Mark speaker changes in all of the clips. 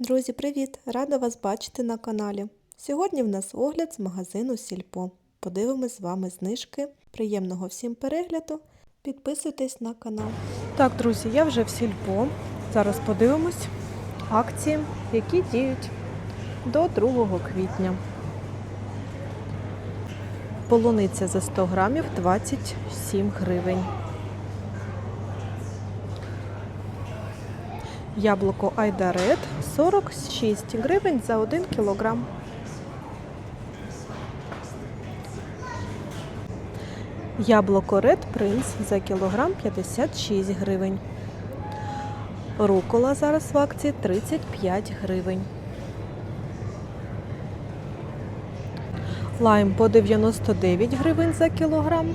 Speaker 1: Друзі, привіт! Рада вас бачити на каналі. Сьогодні в нас огляд з магазину Сільпо. Подивимось з вами знижки. Приємного всім перегляду. Підписуйтесь на канал.
Speaker 2: Так, друзі, я вже в сільпо. Зараз подивимось акції, які діють до 2 квітня. Полуниця за 100 грамів 27 гривень. Яблуко Айдарет 46 гривень за 1 кілограм. Яблуко Red Prince за кілограм 56 гривень. Рукола зараз в акції 35 гривень. Лайм по 99 гривень за кілограм.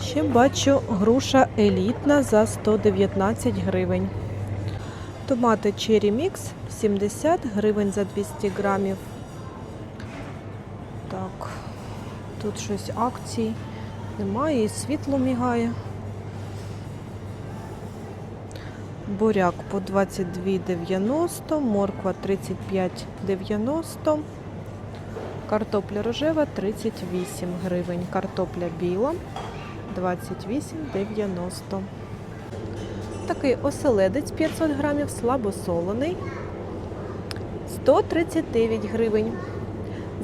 Speaker 2: Ще бачу груша елітна за 119 гривень. Томати Cherry Mix 70 гривень за 200 грамів. Так, тут щось акцій немає і світло мігає. Буряк по 22,90, морква 35,90, картопля рожева 38 гривень, картопля біла 28,90. Такий оселедець 500 грамів, слабосолений 139 гривень.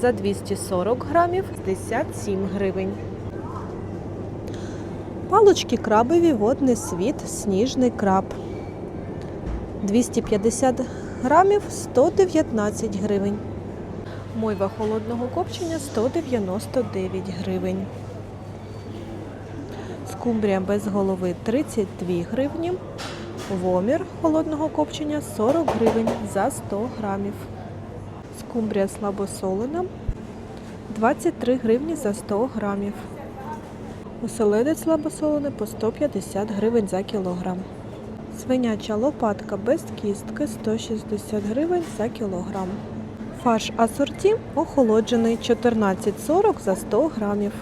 Speaker 2: За 240 грамів 57 гривень. Палочки крабові, водний світ, сніжний краб. 250 грамів 119 гривень. Мойва холодного копчення 199 гривень. Скумбрія без голови 32 гривні. Вомір холодного копчення 40 гривень за 100 грамів. Скумбрія слабосолена 23 гривні за 100 грамів. Оселедець слабосолений по 150 гривень за кілограм. Свиняча лопатка без кістки 160 гривень за кілограм. Фарш асорті охолоджений 14,40 за 100 грамів.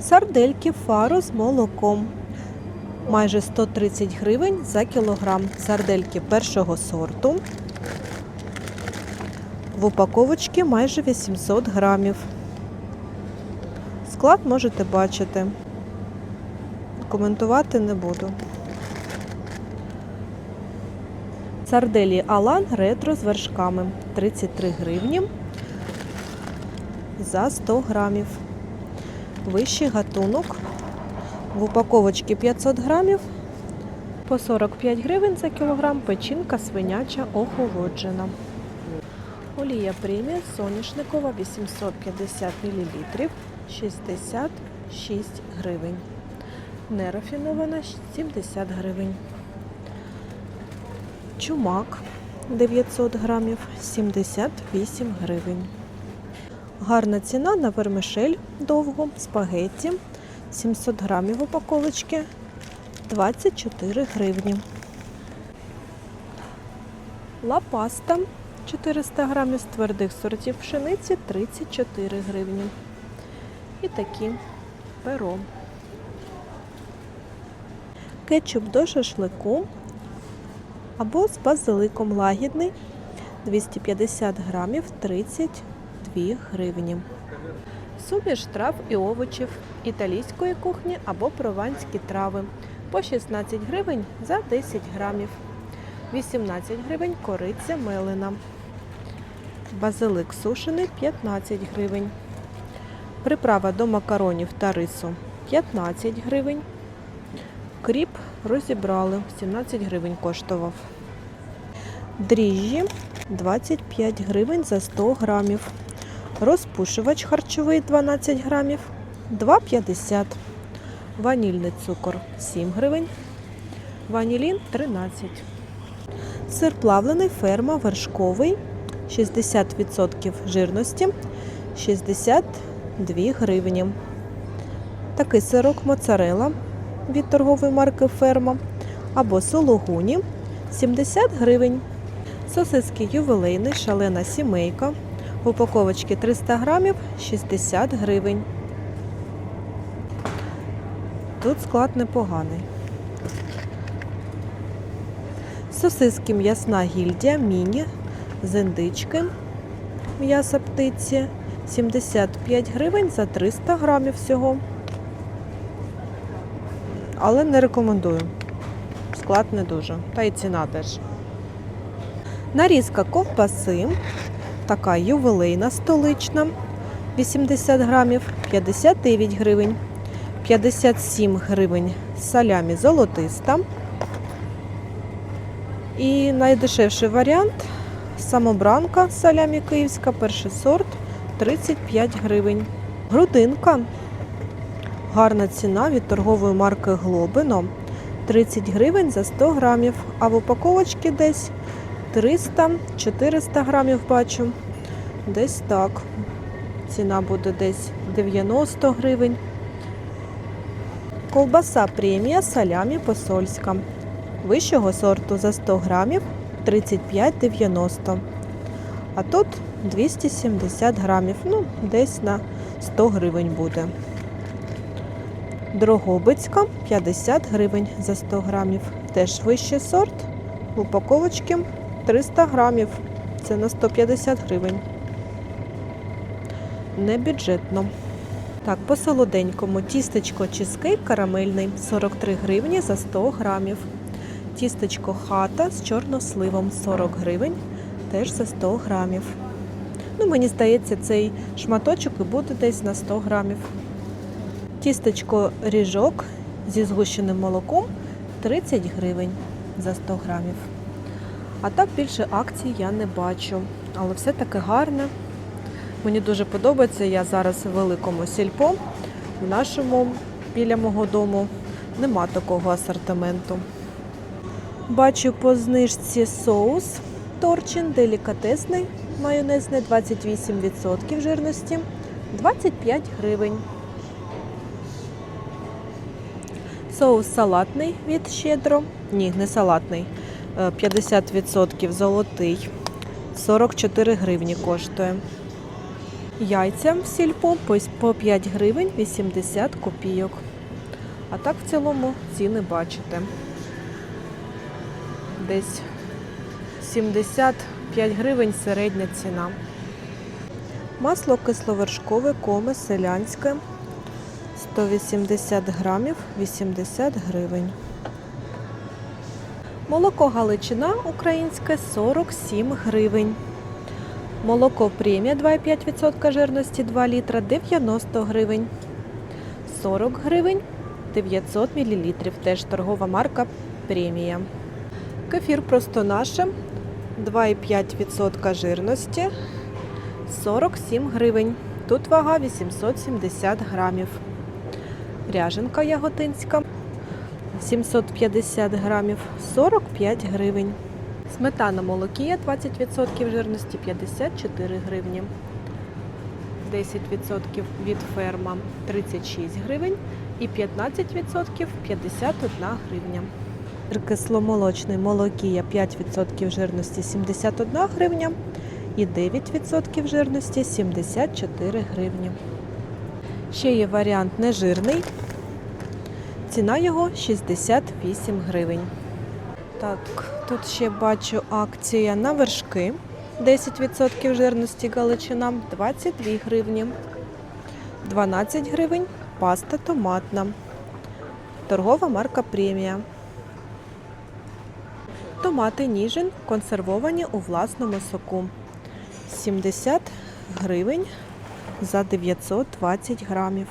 Speaker 2: Сардельки фаро з молоком майже 130 гривень за кілограм. Сардельки першого сорту. В упаковочці майже 800 грамів. Склад можете бачити. Коментувати не буду. Сарделі Алан ретро з вершками 33 гривні за 100 грамів. Вищий гатунок. В упаковочці 500 грамів по 45 гривень за кілограм печінка свиняча охолоджена. Олія премія соняшникова 850 мл 66 гривень. Нерафінована 70 гривень. Чумак 900 грамів 78 гривень. Гарна ціна на вермишель довго, спагетті 700 грамів упаковочки 24 гривні. Лапаста 400 грамів з твердих сортів пшениці 34 гривні. І такі перо. Кетчуп до шашлику або з базиликом лагідний 250 грамів 32 гривні. Суміш трав і овочів італійської кухні або прованські трави по 16 гривень за 10 грамів. 18 гривень кориця мелена. Базилик сушений 15 гривень. Приправа до макаронів та рису 15 гривень. Кріп розібрали, 17 гривень коштував. Дріжджі 25 гривень за 100 грамів. Розпушувач харчовий 12 грамів 2,50. Ванільний цукор 7 гривень. Ванілін 13. Сир плавлений ферма вершковий 60% жирності 62 гривні. Такий сирок моцарела від торгової марки Ферма або сологуні 70 гривень. Сосиски ювілейний, шалена сімейка. В упаковочці 300 грамів 60 гривень. Тут склад непоганий. Сосиски м'ясна гільдія міні з індички. М'ясо птиці 75 гривень за 300 грамів всього. Але не рекомендую. Склад не дуже. Та й ціна теж. Нарізка ковбаси. Така ювелейна столична. 80 грамів 59 гривень. 57 гривень салямі золотиста. І найдешевший варіант самобранка салямі київська, перший сорт 35 гривень. Грудинка. Гарна ціна від торгової марки Глобино 30 гривень за 100 грамів, а в упаковочці десь 300-400 грамів бачу. Десь так. Ціна буде десь 90 гривень. Ковбаса премія салямі посольська. Вищого сорту за 100 грамів 35,90. А тут 270 грамів. Ну, десь на 100 гривень буде. Дрогобицька 50 гривень за 100 грамів. Теж вищий сорт. В упаковочці 300 грамів. Це на 150 гривень. Не бюджетно. Так, по солоденькому тістечко чизкейк карамельний 43 гривні за 100 грамів. Тістечко хата з чорносливом 40 гривень теж за 100 грамів. Ну, мені здається, цей шматочок і буде десь на 100 грамів. Тістечко ріжок зі згущеним молоком 30 гривень за 100 грамів. А так більше акцій я не бачу. Але все таки гарне. Мені дуже подобається. Я зараз в великому сільпо. В нашому біля мого дому нема такого асортименту. Бачу по знижці соус торчин делікатесний, майонезний 28% жирності, 25 гривень. Соус салатний від щедро. Ні, не салатний. Е, 50% золотий. 44 гривні коштує. Яйця в сільпо по- по 5 гривень 80 копійок. А так в цілому ціни бачите. Десь 75 гривень середня ціна. Масло кисловершкове коме селянське 180 грамів 80 гривень. Молоко Галичина українське 47 гривень. Молоко премія 2,5% жирності 2 літра 90 гривень. 40 гривень 900 мл. Теж торгова марка премія. Кефір просто наше 2,5% жирності 47 гривень. Тут вага 870 грамів. Ряженка яготинська 750 грамів 45 гривень. Сметана молокія 20% жирності 54 гривні. 10% від ферма 36 гривень і 15% 51 гривня. Кисломолочний молокія 5% жирності 71 гривня і 9% жирності 74 гривні. Ще є варіант нежирний. Ціна його 68 гривень. Так, тут ще бачу акція на вершки. 10% жирності галичина 22 гривні. 12 гривень паста томатна. Торгова марка премія. Томати ніжин консервовані у власному соку. 70 гривень за 920 грамів.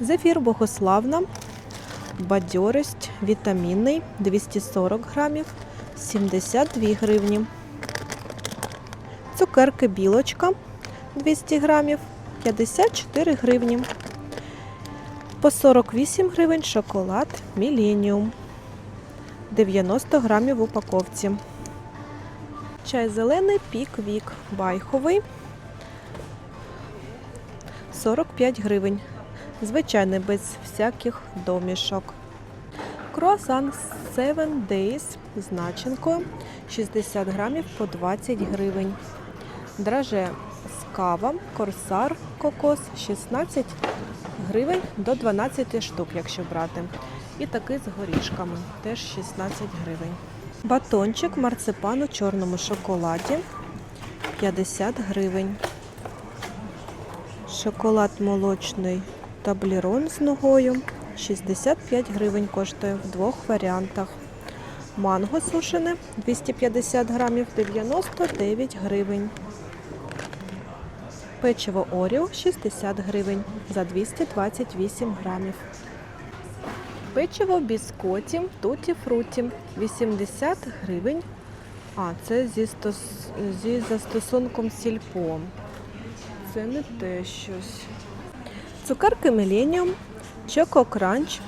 Speaker 2: Зефір Богославна. Бадьорість вітамінний 240 грамів 72 гривні. Цукерки білочка 200 грамів 54 гривні. По 48 гривень шоколад Міленіум 90 грамів в упаковці. Чай зелений пік-вік байховий 45 гривень. Звичайний без всяких домішок. Круасан 7 Days з начинкою 60 грамів по 20 гривень. Драже з кава, корсар, кокос 16 гривень до 12 штук, якщо брати. І такий з горішками теж 16 гривень. Батончик марципан у чорному шоколаді 50 гривень. Шоколад молочний таблерон з ногою 65 гривень коштує в двох варіантах. Манго сушене 250 грамів 99 гривень. Печиво Оріо 60 гривень за 228 грамів. Печиво біскоті Туті Фруті 80 гривень. А, це зі, стос... зі застосунком сільпо. Це не те щось. Цукерки Millennium, Choco Crunch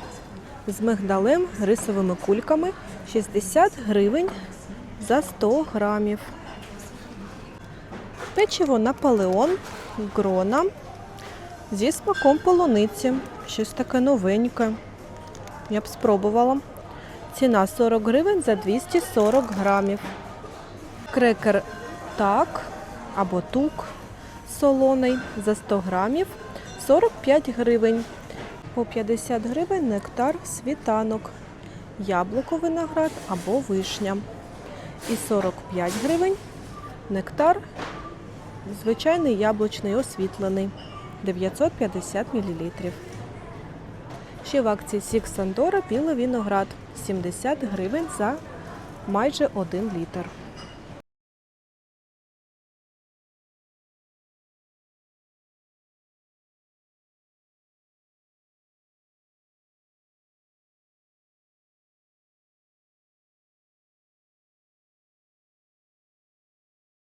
Speaker 2: з мигдалем, рисовими кульками 60 гривень за 100 грамів. Печиво Наполеон Грона зі смаком полуниці. Щось таке новеньке. Я б спробувала. Ціна 40 гривень за 240 грамів. Крекер так або тук солоний за 100 грамів 45 гривень. По 50 гривень нектар світанок, яблуко виноград або вишня. І 45 гривень нектар звичайний яблучний освітлений 950 мл. Ще в акції Сік Сандора білий виноград 70 гривень за майже 1 літр.